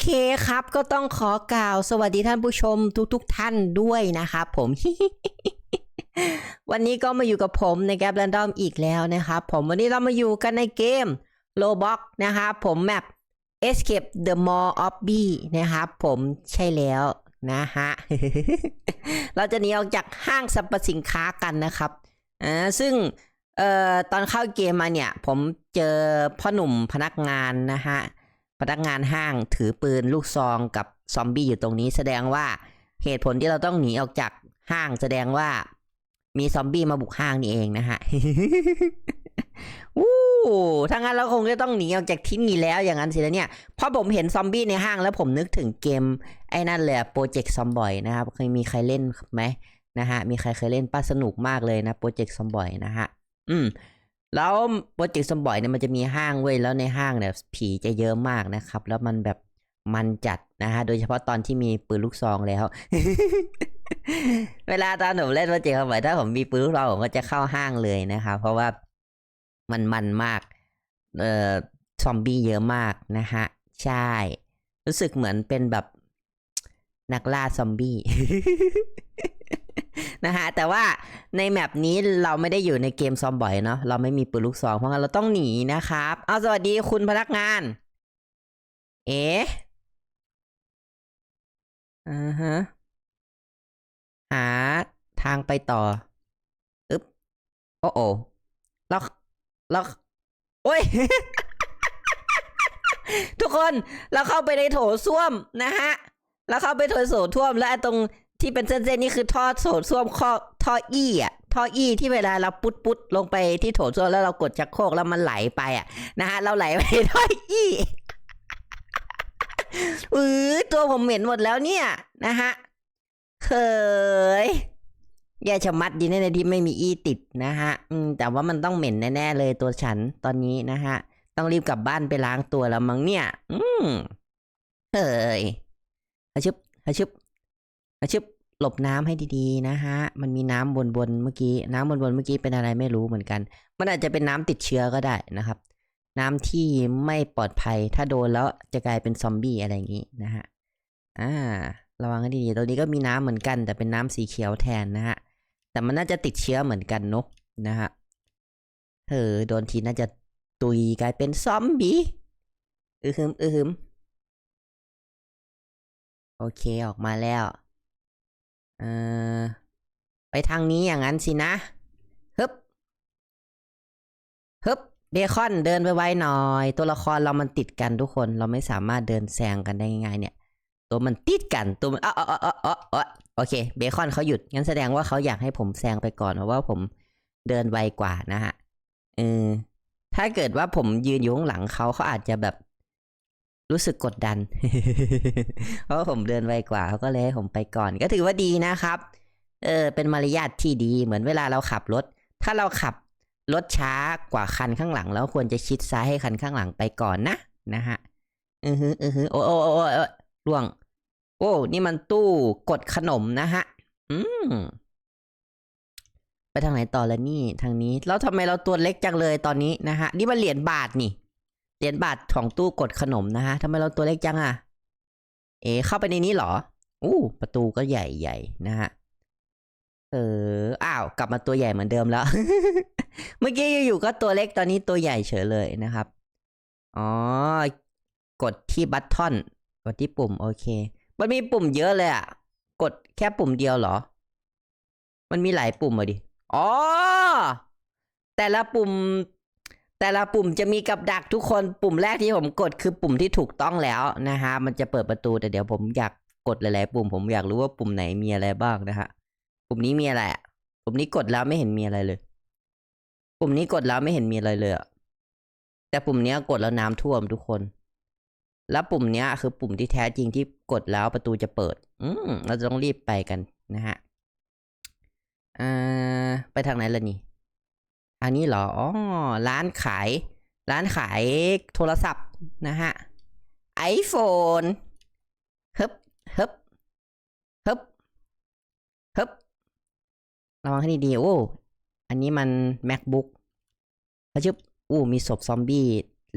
เคครับ ก็ต้องขอกล่าวสวัสดีท่านผู้ชมทุกๆทท่านด้วยนะครับผม วันนี้ก็มาอยู่กับผมในแก p แ a นดอมอีกแล้วนะครับผมวันนี้เรามาอยู่กันในเกม Roblox นะครับผมแมป Escape the Mall of B นะครับผมใช่แล้วนะฮะ เราจะหนีออกจากห้างสรรพสินค้ากันนะครับอ่าซึ่งเอ่อตอนเข้าเกมมาเนี่ย ผมเจอพ่อหนุ่มพนักงานนะฮะ นักงานห้างถือปืนลูกซองกับซอมบี้อยู่ตรงนี้ แสดงว่าเหตุผลที่เราต้องหนีออกจากห้างแสดงว่า มีซอมบี้มาบุกห้างนี่เองนะฮะวู้ถ้างั้นเราคงจะต้องหนีออกจากที่นี่แล้วอย่างนั้นสินะเนี่ย เพราะผมเห็นซอมบี้ในห้างแล้วผมนึกถึงเกม ไอ้นั่นเลยโปรเจกต์ซอมบอยนะครับเคยมีใครเล่นไหมนะฮะ มีใครเคยเล่นป้าสนุกมากเลยนะโปรเจกต์ซอมบอยนะฮะ อืม แล้วโปรเจกต์ซอมบอยเนี่ยมันจะมีห้างเว้ยแล้วในห้างเนี่ยผีจะเยอะมากนะครับ แล้วมันแบบมันจัดนะฮะโดยเฉพาะตอนที่มีปืนลูกซองแล้ว เวลาตอนผมเล่นโปรเจกต์ซอมบอยถ้าผมมีปืนลูกซองผมก็จะเข้าห้างเลยนะครับเพราะว่ามันมันมากเอ่อซอมบี้เยอะมากนะฮะใช่ รู้สึกเหมือนเป็นแบบนักล่าซอมบี้ นะฮะแต่ว่าในแมปนี้เราไม่ได้อยู่ในเกมซอมบ่อยเนาะเราไม่มีปืนลูกซองเพราะงั้นเราต้องหนีนะครับ เอาสวัสดีคุณพนักงาน เอ๋อ่าฮะหาทางไปต่ออึ๊บโอ้โอ้ล้วแล้วโอ้ยทุกคนเราเข้าไปในโถส้วมนะฮะเราเข้าไปโถส้วมแล้วตรง ที่เป็นเส้นๆนี่คือท่อโถส้วมข้อท่ออี้อะท่ออี้ที่เวลาเราปุดปุดลงไปที่โถส้วมแล้วเรากดชักโครกแล้วมันไหลไปอะนะฮะเราไหลไปท่ออี้อือตัวผมเหม็นหมดแล้วเนี่ยนะฮะเคยแย่ชะมัดดีแน่ๆที่ไม่มีอี้ติดนะฮะอืมแต่ว่ามันต้องเหม็นแน่ๆเลยตัวฉันตอนนี้นะฮะ ต้องรีบกลับบ้านไปล้างตัวแล้วมั้งเนี่ย อืมเฮ้ยฮะชึบฮะชึบฮะชึบ หลบน้ำให้ดีๆนะฮะ มันมีน้ำบนบนๆเมื่อกี้ น้ำบนบนๆเมื่อกี้เป็นอะไรไม่รู้เหมือนกัน มันอาจจะเป็นน้ำติดเชื้อก็ได้นะครับ น้ำที่ไม่ปลอดภัย ถ้าโดนแล้วจะกลายเป็นซอมบี้อะไรอย่างนี้นะฮะ อ่า ระวังให้ดีๆตรงนี้ก็มีน้ำเหมือนกัน แต่เป็นน้ำสีเขียวแทนนะฮะ แต่มันน่าจะติดเชื้อเหมือนกันเนกนะฮะ เธอโดนทีน่าจะตุยกลายเป็นซอมบี้อือฮึมอือฮึมโอเคออกมาแล้ว เออไปทางนี้อย่างนั้นสินะฮึบฮึบเบคอนเดินไปไวหน่อย ตัวละครเรามันติดกันทุกคน เราไม่สามารถเดินแซงกันได้ง่ายๆเนี่ย ตัวมันติดกันตัวมันอ๋ออ๋ออ๋ออ๋ออ๋อโอเค เบคอนเขาหยุดงั้นแสดงว่าเขาอยากให้ผมแซงไปก่อนเพราะว่าผมเดินไวกว่านะฮะเออถ้าเกิดว่าผมยืนอยู่ข้างหลังเขาเขาอาจจะแบบ รู้สึกกดดัน เพราะผมเดินไวกว่าเขาก็เลยให้ผมไปก่อน ก็ถือว่าดีนะครับ เออ เป็นมารยาทที่ดี เหมือนเวลาเราขับรถ ถ้าเราขับรถช้ากว่าคันข้างหลัง แล้วควรจะชิดซ้ายให้คันข้างหลังไปก่อนนะนะฮะ อือฮึอือฮึโอ้โอ้โอ้โอ้โอ้ล่วง โอ้ นี่มันตู้กดขนมนะฮะ อืมไปทางไหนต่อแล้วนี่ ทางนี้ แล้วทำไมเราตัวเล็กจังเลยตอนนี้นะฮะ นี่มันเหรียญบาทนี่ เหรียญบาทของตู้กดขนมนะฮะทำไมเราตัวเล็กจังอะเอ๋เข้าไปในนี้เหรอ อู้ประตูก็ใหญ่ใหญ่นะฮะ เออ อ้าว กลับมาตัวใหญ่เหมือนเดิมแล้ว เมื่อกี้อยู่ๆก็ตัวเล็กตอนนี้ตัวใหญ่เฉยเลยนะครับ อ๋อ กดที่บัตทอนกดที่ปุ่มโอเค มันมีปุ่มเยอะเลยอะกดแค่ปุ่มเดียวเหรอ มันมีหลายปุ่มอะดิ อ๋อ แต่ละปุ่ม แต่ละปุ่มจะมีกับดักทุกคนปุ่มแรกที่ผมกดคือปุ่มที่ถูกต้องแล้วนะฮะมันจะเปิดประตูแต่เดี๋ยวผมอยากกดหลายๆปุ่มผมอยากรู้ว่าปุ่มไหนมีอะไรบ้างนะฮะปุ่มนี้มีอะไรอะปุ่มนี้กดแล้วไม่เห็นมีอะไรเลย ปุ่มนี้กดแล้วไม่เห็นมีอะไรเลยอะแต่ปุ่มนี้กดแล้วน้ำท่วมทุกคน แล้วปุ่มนี้คือปุ่มที่แท้จริงที่กดแล้วประตูจะเปิด อืมเราจะต้องรีบไปกันนะฮะอ่าไปทางไหนล่ะนี่ อันนี้เหรออ๋อร้านขาย ร้านขายโทรศัพท์นะฮะ iPhone ฮึบฮึบฮึบฮึบระวังให้ดีๆโอ้อันนี้มัน macbook เขาชึบอู้มีศพซอมบี้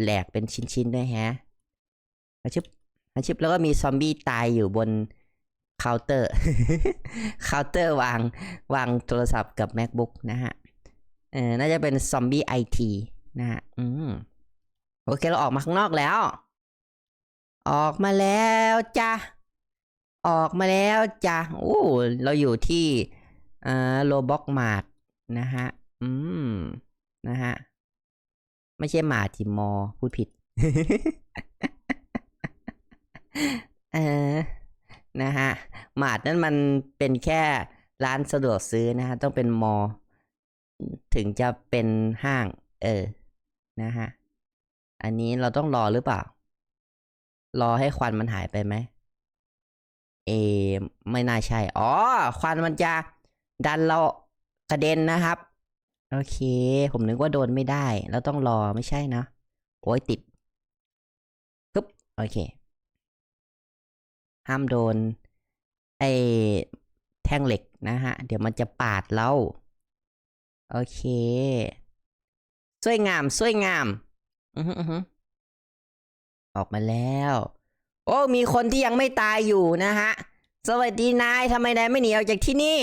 แหลกเป็นชิ้นๆด้วยแฮะเขาชึบอาชิปแล้วก็มีซอมบี้ตายอยู่บนเคาน์เตอร์ เคาน์เตอร์วางวางโทรศัพท์กับ macbook นะฮะ เออน่าจะเป็นซอมบี้ไอทีนะฮะอืมโอเคเราออกมาข้างนอกแล้ว ออกมาแล้วจ้ะออกมาแล้วจ้ะโอ้เราอยู่ที่อ่าโลบ็อกมาร์ทนะฮะอืมนะฮะไม่ใช่หมาจิมอพูดผิดเออนะฮะหมาดนั่นมันเป็นแค่ร้านสะดวกซื้อนะฮะ ต้องเป็นมอ ถึงจะเป็นห้าง เออ นะฮะ อันนี้เราต้องรอหรือเปล่า รอให้ควันมันหายไปไหม เอ ไม่น่าใช่ อ๋อ ควันมันจะดันเรากระเด็นนะครับ โอเค ผมนึกว่าโดนไม่ได้แล้วต้องรอไม่ใช่นะ โอ้ยติดปึ๊บ โอเค ห้ามโดน ไอ้แท่งเหล็กนะฮะ เดี๋ยวมันจะปาดเรา โอเค สวยงาม สวยงามอือฮึอือฮึออกมาแล้ว โอ้ มีคนที่ยังไม่ตายอยู่นะฮะ สวัสดีนายทำไมนายไม่หนีออกจากที่นี่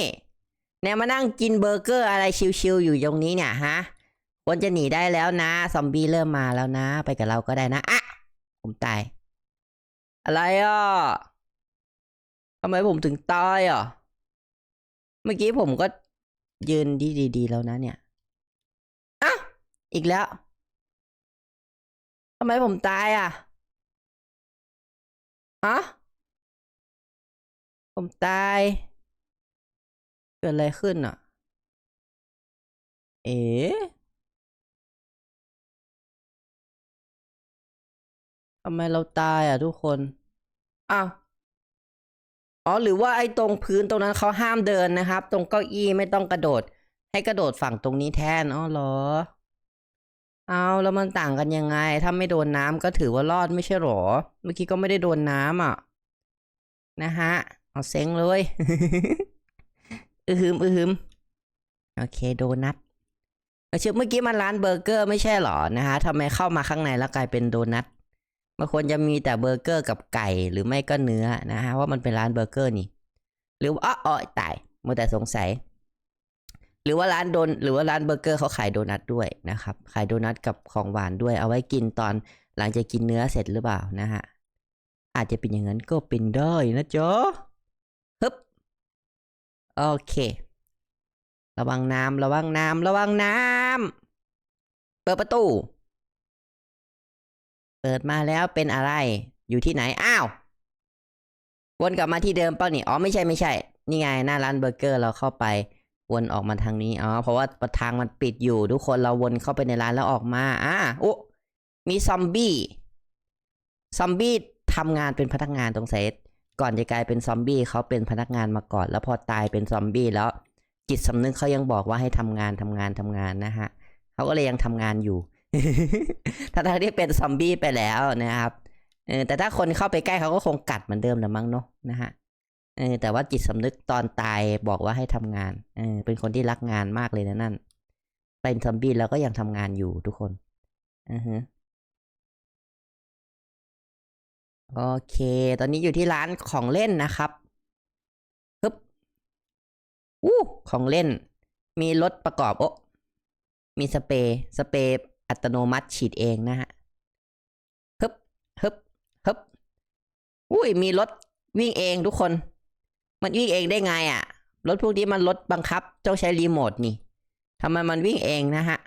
เนี่ยมานั่งกินเบอร์เกอร์อะไรชิวๆอยู่ตรงนี้เนี่ยฮะควรจะหนีได้แล้วนะ ซอมบี้เริ่มมาแล้วนะ ไปกับเราก็ได้นะอะผมตาย อะไรอะทำไมผมถึงตายอะ เมื่อกี้ผมก็ ยืนดีๆแล้วนะเนี่ยอะอีกแล้วทำไมผมตายอะฮะผมตาย เกิดอะไรขึ้นอะ เอ๋ทำไมเราตายอะทุกคน อ้าว อ๋อหรือว่าไอ้ตรงพื้นตรงนั้นเขาห้ามเดินนะครับ ตรงเก้าอี้ไม่ต้องกระโดด ให้กระโดดฝั่งตรงนี้แทนอ๋อเหรอ เอาแล้วมันต่างกันยังไง ถ้าไม่โดนน้ำก็ถือว่ารอดไม่ใช่หรอ เมื่อกี้ก็ไม่ได้โดนน้ำอะ นะฮะ เอาเซ็งเลยอือหืมอือหืมโอเคโดนัทเชื่อเมื่อกี้มันร้านเบอร์เกอร์ไม่ใช่หรอนะฮะทำไมเข้ามาข้างในแล้วกลายเป็นโดนัท มันควรจะมีแต่เบอร์เกอร์กับไก่หรือไม่ก็เนื้อนะฮะว่ามันเป็นร้านเบอร์เกอร์นี่ หรือว่าอ๋ออ๋อตายมัวแต่สงสัย หรือว่าร้านโดนหรือว่าร้านเบอร์เกอร์เขาขายโดนัทด้วยนะครับขายโดนัทกับของหวานด้วยเอาไว้กินตอนหลังจากกินเนื้อเสร็จหรือเปล่านะฮะอาจจะเป็นอย่างนั้นก็เป็นได้นะจ๊ะฮึบโอเค ระวังน้ำระวังน้ำระวังน้ำเปิดประตู เปิดมาแล้วเป็นอะไร อยู่ที่ไหน อ้าว วนกลับมาที่เดิมเปล่านี่ อ๋อ ไม่ใช่ไม่ใช่ นี่ไง หน้าร้านเบอร์เกอร์เราเข้าไป วนออกมาทางนี้ อ๋อ เพราะว่าประทางมันปิดอยู่ ทุกคนเราวนเข้าไปในร้านแล้วออกมา อะโอ้มีซอมบี้ ซอมบี้ทำงานเป็นพนักงานตรงเซตก่อนจะกลายเป็นซอมบี้เขาเป็นพนักงานมาก่อน แล้วพอตายเป็นซอมบี้แล้ว จิตสำนึกเขายังบอกว่าให้ทำงานทำงานทำงานนะฮะเขาก็เลยยังทำงานอยู่ ถ้าทางที่เป็นซอมบี้ไปแล้วนะครับเออแต่ถ้าคนเข้าไปใกล้เขาก็คงกัดเหมือนเดิมแหละมั้งเนาะนะฮะเออแต่ว่าจิตสำนึกตอนตายบอกว่าให้ทำงานเออเป็นคนที่รักงานมากเลยนะนั่น เป็นซอมบี้แล้วก็ยังทำงานอยู่ทุกคนอือฮึโอเค ตอนนี้อยู่ที่ร้านของเล่นนะครับปึ๊บอู้ของเล่น มีรถประกอบโอะมีสเปรย์สเปรย์ อัตโนมัติฉีดเองนะฮะฮึบฮึบฮึบอุ้ยมีรถวิ่งเองทุกคน มันวิ่งเองได้ไงอะ่ะ รถพวกนี้มันรถบังคับต้องใช้รีโมทนี่ทำไมมันวิ่งเองนะฮะ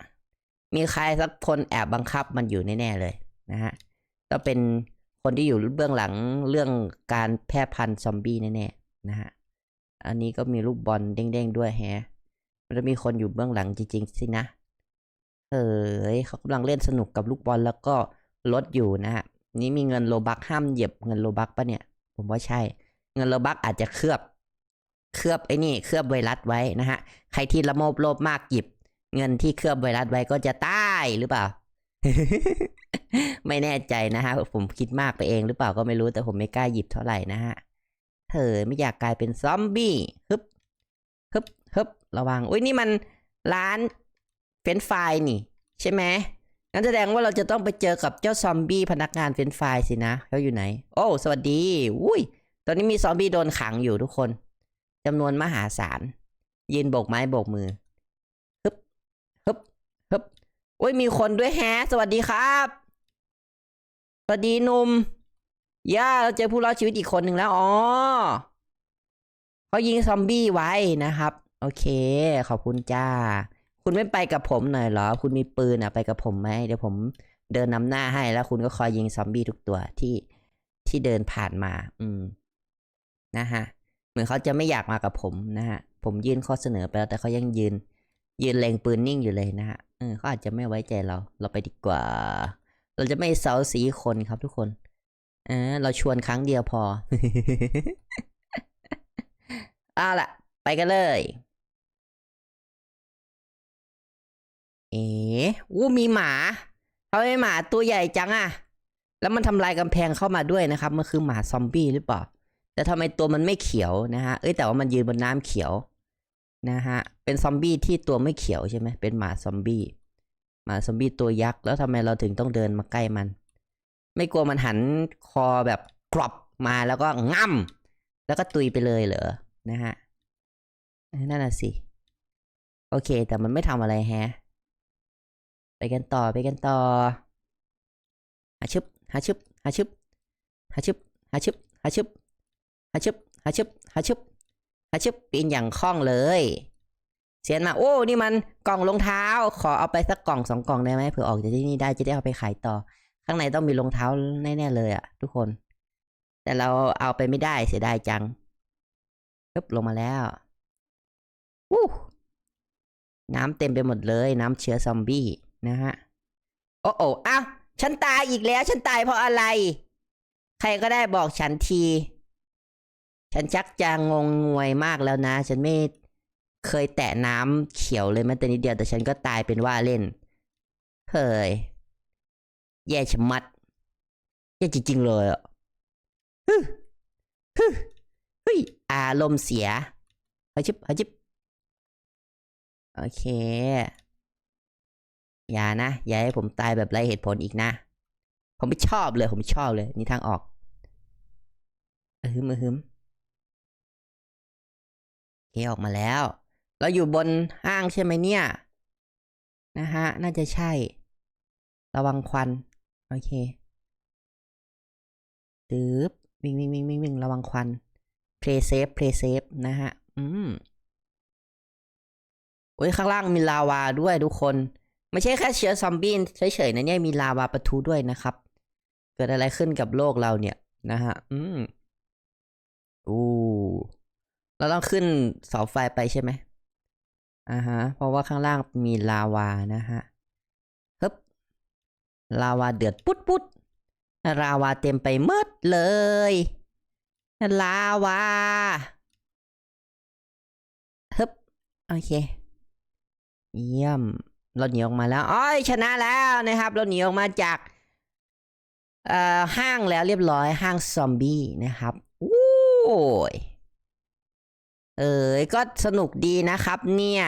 มีใครสักคนแอบบังคับมันอยู่แน่ๆเลยนะฮะก็เป็นคนที่อยู่เบื้องหลังเรื่องการแพร่พันธุ์ซอมบี้แน่ๆนะฮะ อันนี้ก็มีลูกบอลเด้งๆด้วยแฮะ มันจะมีคนอยู่เบื้องหลังจริงๆสินะ เอ้ยเขากำลังเล่นสนุกกับลูกบอลแล้วก็รถอยู่นะฮะ นี่มีเงินโลบักห้ามเหยียบเงินโลบักปะเนี่ย ผมว่าใช่ เงินโลบักอาจจะเคลือบ เคลือบไอ้นี่ เคลือบไวรัสไว้นะฮะ ใครที่ละโมบโลภมากหยิบ เงินที่เคลือบไวรัสไว้ก็จะตายหรือเปล่า ไม่แน่ใจนะฮะ ผมคิดมากไปเองหรือเปล่าก็ไม่รู้แต่ผมไม่กล้าหยิบเท่าไหร่นะฮะเธอไม่อยากกลายเป็นซอมบี้ฮึบฮึบฮึบระวัง อุ้ยนี่มันร้าน นช์ฟายนี่ ใช่ไหมเงั้นแสดงว่าเราจะต้องไปเจอกับเจ้าซอมบี้พนักงานเฟนช์ฟายสินะเขาอยู่ไหน โอ้ สวัสดี อุ้ย ตอนนี้มีซอมบี้โดนขังอยู่ทุกคนจำนวนมหาศาลยืนโบกไม้โบกมือฮึบฮึบฮึบโอ้ยมีคนด้วยแฮะ สวัสดีครับ สวัสดีหนุ่มย่าเราเจอผู้รอดชีวิตอีกคนหนึ่งแล้วอ๋อเขายิงซอมบี้ไว้นะครับ โอเค ขอบคุณจ้า คุณไม่ไปกับผมหน่อยเหรอ คุณมีปืนอะไปกับผมไหมเดี๋ยวผมเดินนำหน้าให้แล้วคุณก็คอยยิงซอมบี้ทุกตัวที่ที่เดินผ่านมา อืม นะฮะ เหมือนเขาจะไม่อยากมากับผมนะฮะ ผมยื่นข้อเสนอไปแล้วแต่เขายังยืน ยืนเล็งปืนนิ่งอยู่เลยนะฮะเออเขาอาจจะไม่ไว้ใจเรา เราไปดีกว่า เราจะไม่เซาสีคนครับทุกคนเออเราชวนครั้งเดียวพอเอาล่ะ ไปกันเลย เอ๋อู้มีหมาทำไมหมาตัวใหญ่จังอะแล้วมันทำลายกำแพงเข้ามาด้วยนะครับ มันคือหมาซอมบี้หรือเปล่า แต่ทำไมตัวมันไม่เขียวนะฮะ เอ้ยแต่ว่ามันยืนบนน้ำเขียวนะฮะ เป็นซอมบี้ที่ตัวไม่เขียวใช่ไหมเป็นหมาซอมบี้ หมาซอมบี้ตัวยักษ์ แล้วทำไมเราถึงต้องเดินมาใกล้มัน ไม่กลัวมันหันคอแบบกรอบมาแล้วก็ง่ำแล้วก็ตุยไปเลยเหรอ นะฮะ นั่นน่ะสิ โอเค แต่มันไม่ทำอะไรแฮะ ไปกันต่อไปกันต่อหาชึบหาชึบหาชึบหาชึบหาชึบหาชึบหาชึบหาชึบหาชึบหาชึบปีนอย่างคล่องเลย เสียนมา โอ้นี่มันกล่องรองเท้า ขอเอาไปสักกล่องสองกล่องได้ไหมเผื่อออกจากที่นี่ได้จะได้เอาไปขายต่อ ข้างในต้องมีรองเท้าแน่ๆเลยอะทุกคน แต่เราเอาไปไม่ได้เสียดายจังปึ๊บลงมาแล้ววู้น้ำเต็มไปหมดเลย น้ำเชื้อซอมบี้ นะฮะ โอ้โอ้อ้าวฉันตายอีกแล้ว ฉันตายเพราะอะไร ใครก็ได้บอกฉันที ฉันชักจะงงงวยมากแล้วนะ ฉันไม่เคยแตะน้ำเขียวเลยแม้แต่นิดเดียวแต่ฉันก็ตายเป็นว่าเล่น เฮ้ย แย่ชะมัด แย่จริง ๆ เลยอะฮึฮึฮ้ยอารมณ์เสียฮะชิบฮะชิบ โอเค อย่านะ อย่าให้ผมตายแบบไรเหตุผลอีกนะ ผมไม่ชอบเลย ผมไม่ชอบเลย นี่ทางออกเออฮึมเออฮึมโอเคออกมาแล้ว เราอยู่บนห้างใช่ไหมเนี่ย นะฮะ น่าจะใช่ ระวังควัน โอเคตึ๊บวิ่งวิ่งวิ่งวิ่งวิ่งระวังควัน play safe play safe นะฮะ อืมโอ้ยข้างล่างมีลาวาด้วยทุกคน ไม่ใช่แค่เชื้อซอมบี้เฉยๆนะเนี่ยมีลาวาปะทุด้วยนะครับ เกิดอะไรขึ้นกับโลกเราเนี่ยนะฮะ อืมอู้เราต้องขึ้นเสาไฟไปใช่ไหมอ่าฮะ เพราะว่าข้างล่างมีลาวานะฮะฮึบลาวาเดือดปุ๊ดปุ๊ดลาวาเต็มไปหมดเลยลาวาฮึบโอเค เยี่ยม เราหนีออกมาแล้วอ้อยชนะแล้วนะครับ เราหนีออกมาจากเอ่อห้างแล้วเรียบร้อยห้างซอมบี้นะครับโอ้ยเอ้ยก็สนุกดีนะครับ เนี่ย